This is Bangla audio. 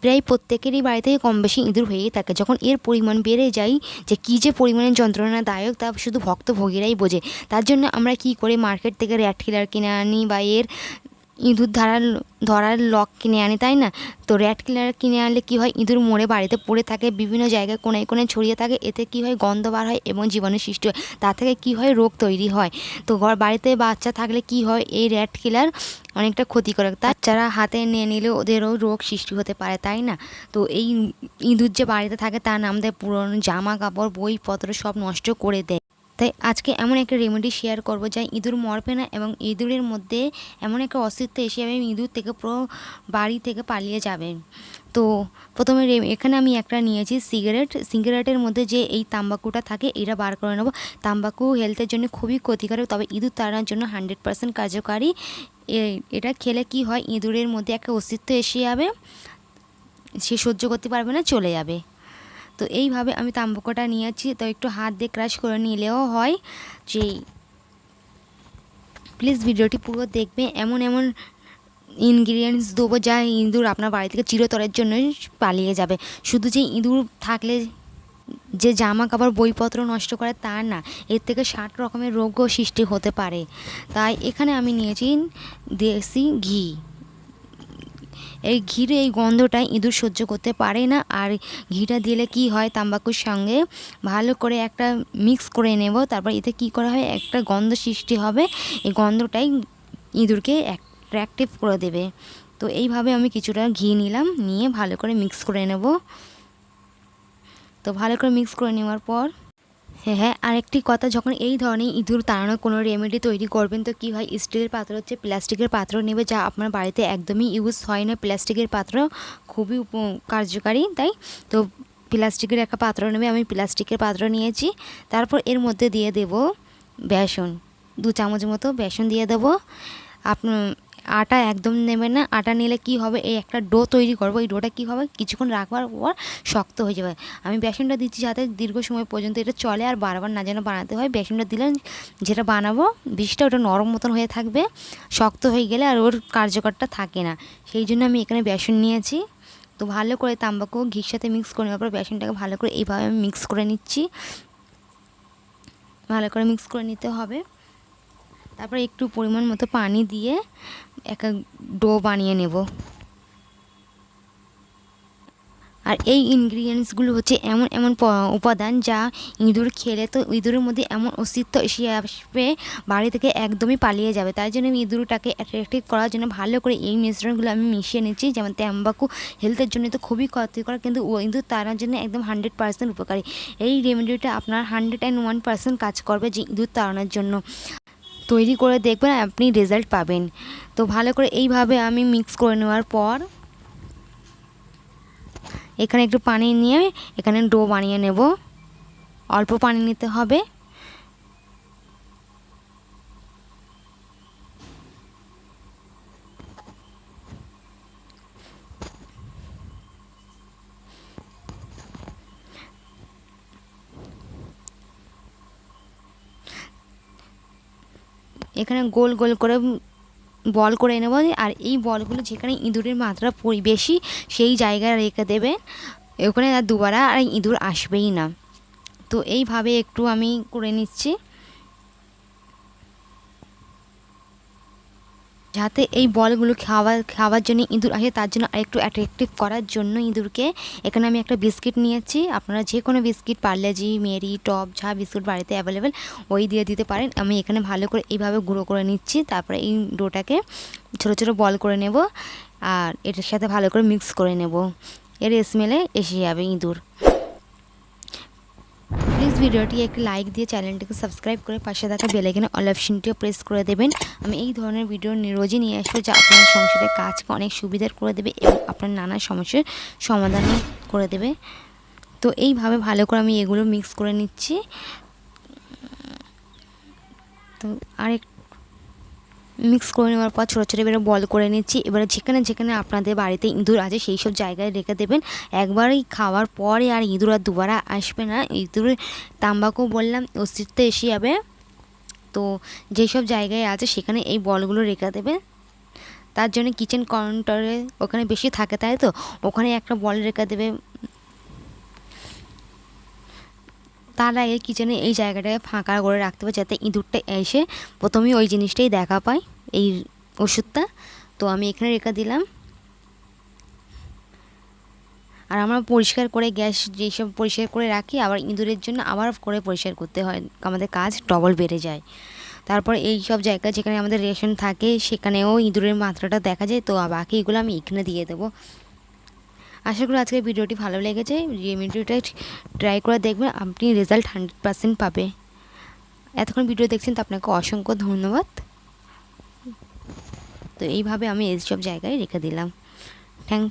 প্রায় প্রত্যেকেরই বাড়িতেই কম বেশি ইঁদুর হয়েই থাকে। যখন এর পরিমাণ বেড়ে যায় যে কী যে পরিমাণে যন্ত্রণাদায়ক তা শুধু ভক্তভোগীরাই বোঝে। তার জন্য আমরা কি করে মার্কেট থেকে র্যাট কিলার কিনে আনি বা এর ইঁদুর ধরার ধরার লক কিনে আনি, তাই না? তো র্যাট কিলার কিনে আনলে কী হয়? ইঁদুর মরে বাড়িতে পড়ে থাকে, বিভিন্ন জায়গায় কোনায় কোনায় ছড়িয়ে থাকে, এতে কী হয়? গন্ধ বার হয় এবং জীবাণু সৃষ্টি হয়। তা থেকে কী হয়? রোগ তৈরি হয়। তো ঘর বাড়িতে বাচ্চা থাকলে কী হয়? এই র্যাট কিলার অনেকটা ক্ষতি করে বাচ্চারা হাতে নিয়ে নিলে ওদেরও রোগ সৃষ্টি হতে পারে, তাই না? তো এই ইঁদুর যে বাড়িতে থাকে, তার নাম দেয় পুরনো জামা কাপড়, বইপত্র সব নষ্ট করে দেয়। তাই আজকে এমন একটা রেমেডি শেয়ার করব যা ইঁদুর মরবে না এবং ইঁদুরের মধ্যে এমন একটা অস্তিত্ব এসে যাবে ইঁদুর থেকে পুরো বাড়ি থেকে পালিয়ে যাবে। তো প্রথমে এখানে আমি একটা নিয়েছি সিগারেট সিগারেটের মধ্যে যে এই তাম্বাকুটা থাকে, এটা বার করে নেব। তাম্বাকু হেলথের জন্য খুবই ক্ষতিকারক, তবে ইঁদুর তাড়ানোর জন্য হান্ড্রেড পার্সেন্ট কার্যকারী। এটা খেলে কি হয়? ইঁদুরের মধ্যে একটা অস্তিত্ব এসে যাবে, সে সহ্য করতে পারবে না, চলে যাবে। তো এইভাবে আমি তাম্বাকুটা নিয়েছি। তো একটু হাত দিয়ে ক্রাশ করে নিলেও হয়। যে প্লিজ ভিডিওটি পুরো দেখবে এমন এমন ইনগ্রিডিয়েন্টস দেবো যা ইঁদুর আপনার বাড়ি থেকে চিরতরের জন্যই পালিয়ে যাবে। শুধু যে ইঁদুর থাকলে যে জামা কাপড় বইপত্র নষ্ট করে তা না, এর থেকে ষাট রকমের রোগও সৃষ্টি হতে পারে। তাই এখানে আমি নিয়েছি দেশি ঘি। এই ঘির এই গন্ধটা ইঁদুর সহ্য করতে পারে না। আর ঘিটা দিলে কি হয় তাম্বাকুর সঙ্গে? ভালো করে একটা মিক্স করে নেব। তারপর এতে কি করা হয়? একটা গন্ধ সৃষ্টি হবে। এই গন্ধটাই ইঁদুরকে অ্যাট্রাকটিভ করে দেবে। তো এইভাবে আমি কিছুটা ঘি নিলাম। নিয়ে ভালো করে মিক্স করে নেব। তো ভালো করে মিক্স করে নেওয়ার পর হ্যাঁ হ্যাঁ আরেকটি কথা, যখন এই ধরনের ইঁদুর তাড়ানোর কোনো রেমেডি তৈরি করবেন, তো কী হয়? স্টিলের পাত্র হচ্ছে প্লাস্টিকের পাত্র নেবে, যা আপনার বাড়িতে একদমই ইউজ হয় না। প্লাস্টিকের পাত্র খুবই কার্যকারী, তাই? তো প্লাস্টিকের একটা পাত্র নেবে, আমি প্লাস্টিকের পাত্র নিয়েছি। তারপর এর মধ্যে দিয়ে দেব বেসন, দু চামচ মতো বেসন দিয়ে দেবো। আপনার আটা একদম নেবেন না, আটা নিলে কি হবে? এই একটা ডো তৈরি করব, এই ডোটা কি হবে? কিছুক্ষণ রাখবার পর শক্ত হয়ে যাবে। আমি বেসনটা দিচ্ছি যাতে দীর্ঘ সময় পর্যন্ত এটা চলে আর বারবার না যেন বানাতে হয়। বেসনটা দিলে যেটা বানাবো বিষটা ওটা নরম মতন হয়ে থাকবে, শক্ত হয়ে গেলে আর ওর কার্যকরটা থাকে না। সেই জন্য আমি এখানে বেসন নিয়েছি। তো ভালো করে তাম্বাকু ঘির সাথে মিক্স করে নেওয়ার পর বেসনটাকে ভালো করে এইভাবে আমি মিক্স করে নিচ্ছি। ভালো করে মিক্স করে নিতে হবে। তারপর একটু পরিমাণ মতো পানি দিয়ে একটা ডো বানিয়ে নেব। আর এই ইনগ্রিডিয়েন্টসগুলো হচ্ছে এমন এমন উপাদান যা ইঁদুর খেলে, তো ইঁদুরের মধ্যে এমন অস্তিত্ব এসে আসবে, বাড়ি থেকে একদমই পালিয়ে যাবে। তাই জন্য ইঁদুরটাকে অ্যাট্রাক্টিভ করার জন্য ভালো করে এই মিশ্রণগুলো আমি মিশিয়ে নিচ্ছি। যেমন তাম্বাকু হেলথের জন্য তো খুবই ক্ষতিকর, কিন্তু ইঁদুর তাড়ানোর জন্য একদম হান্ড্রেড পার্সেন্ট উপকারী। এই রেমেডিটা আপনার হান্ড্রেড অ্যান্ড ওয়ান পার্সেন্ট কাজ করবে যে ইঁদুর তাড়ানোর জন্য। তৈরি করে দেখবেন, আপনি রেজাল্ট পাবেন। তো ভালো করে এইভাবে আমি মিক্স করে নেওয়ার পর, এখানে একটু পানি নিয়ে এখানে ডো বানিয়ে নেব। অল্প পানি নিতে হবে। এখানে গোল গোল করে বল করে নেব আর এই বলগুলো যেখানে ইঁদুরের মাত্রা বেশি, সেই জায়গায় রেখে দেবেন। ওখানে আর দুবার আর ইঁদুর আসবেই না। তো এইভাবে একটু আমি করে নিচ্ছি। যাতে এই বলগুলো খাওয়া, খাওয়ার জন্য ইঁদুর আসে, তার জন্য আরেকটু অ্যাট্রাকটিভ করার জন্য ইঁদুরকে এখানে আমি একটা বিস্কিট নিয়েছি। আপনারা যে কোনো বিস্কিট, পার্লেজি, মেরি, টপ, যা বিস্কুট বাড়িতে অ্যাভেলেবেল ওই দিয়ে দিতে পারেন। আমি এখানে ভালো করে এইভাবে গুঁড়ো করে নিচ্ছি, তারপরে এই ডোটাকে ছোটো ছোটো বল করে নেব আর এটার সাথে ভালো করে মিক্স করে নেব। এর স্মেলে এসে যাবে ইঁদুর। ভিডিওটি একটি লাইক দিয়ে চ্যানেলটিকে সাবস্ক্রাইব করে পাশে থাকা বেলাইকেনে অল অপশনটিও প্রেস করে দেবেন। আমি এই ধরনের ভিডিও নি- রোজই নিয়ে আসব যা আপনার সংসারের কাজকে অনেক সুবিধার করে দেবে এবং আপনার নানা সমস্যার সমাধানও করে দেবে। তো এইভাবে ভালো করে আমি এগুলো মিক্স করে নিচ্ছি। তো আরেক মিক্স করে নেওয়ার পর ছোটো ছোটো এবারে বল করে নিচ্ছি। এবারে যেখানে যেখানে আপনাদের বাড়িতে ইঁদুর আছে, সেই সব জায়গায় রেখে দেবেন। একবারই খাওয়ার পরে আর ইঁদুর আর দুবারা আসবে না। ইঁদুরের তাম্বাকু বললাম, অস্তিত্ব এসে যাবে। তো যেসব জায়গায় আছে, সেখানে এই বলগুলো রেখে দেবে। তার জন্য কিচেন কাউন্টারে ওখানে বেশি থাকে, তাই তো? ওখানে একটা বল রেখে দেবে। তার আগে কিচেনে এই জায়গাটাকে ফাঁকা করে রাখতে হবে যাতে ইঁদুরটা এসে প্রথমেই ওই জিনিসটাই দেখা পায়, এই ওষুধটা। তো আমি এখানে রেখে দিলাম। আর আমরা পরিষ্কার করে গ্যাস যেসব পরিষ্কার করে রাখি, আবার ইঁদুরের জন্য আবার করে পরিষ্কার করতে হয়। আমাদের কাজ ডবল বেড়ে যায়। তারপর এই সব জায়গা যেখানে আমাদের রেশন থাকে, সেখানেও ইঁদুরের মাত্রাটা দেখা যায়। তো বাকিগুলো আমি এখানে দিয়ে দেবো। আশা করি আজকের ভিডিওটি ভালো লেগেছে। রেমেডিটা ট্রাই করে দেখবেন, আপনি রেজাল্ট হান্ড্রেড পারসেন্ট পাবে। এতক্ষণ ভিডিও দেখছেন, তো আপনাকে অসংখ্য ধন্যবাদ। তো এইভাবে আমি এইসব জায়গায় রেখে দিলাম। থ্যাংক